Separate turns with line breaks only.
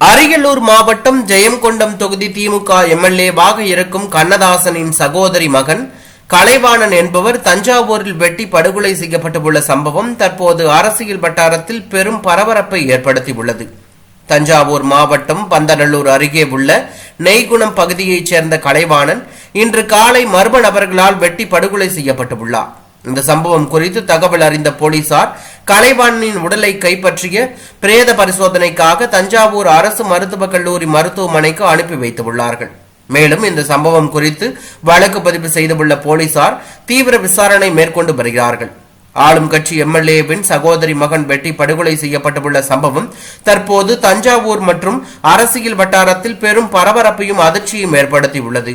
அரியலூர் மாவட்டம் ஜெயங்கொண்டம் தொகுதி திமுக எம்எல்ஏவாக இருக்கும் கண்ணதாசனின் சகோதரி மகன் கலைவாணன் என்பவர் தஞ்சாவூரில் வெட்டி படுகொலை செய்யப்பட்டுள்ள சம்பவம் தற்போது அரசியல் வட்டாரத்தில் பெரும் பரபரப்பை ஏற்படுத்தியுள்ளது. தஞ்சாவூர் மாவட்டம் பந்தநல்லூர் அருகே உள்ள நெய்குணம் பகுதியைச் சேர்ந்த கலைவாணன் இன்று காலை மர்ம நபர்களால் வெட்டி படுகொலை செய்யப்பட்டுள்ளார். இந்த சம்பவம் குறித்து தகவல் அறிந்த போலீசார் கலைவாணனின் உடலை கைப்பற்றிய பிரேத பரிசோதனைக்காக தஞ்சாவூர் அரசு மருத்துவக் கல்லூரி மருத்துவமனைக்கு அனுப்பி வைத்துள்ளார்கள். மேலும் இந்த சம்பவம் குறித்து வழக்கு பதிவு செய்துள்ள போலீசார் தீவிர விசாரணை மேற்கொண்டு வருகிறார்கள். ஆளும் கட்சி எம்எல்ஏவின் சகோதரி மகன் வெட்டி படுகொலை செய்யப்பட்டுள்ள சம்பவம் தற்போது தஞ்சாவூர் மற்றும் அரசியல் வட்டாரத்தில் பெரும் பரபரப்பையும் அதிர்ச்சியும் ஏற்படுத்தியுள்ளது.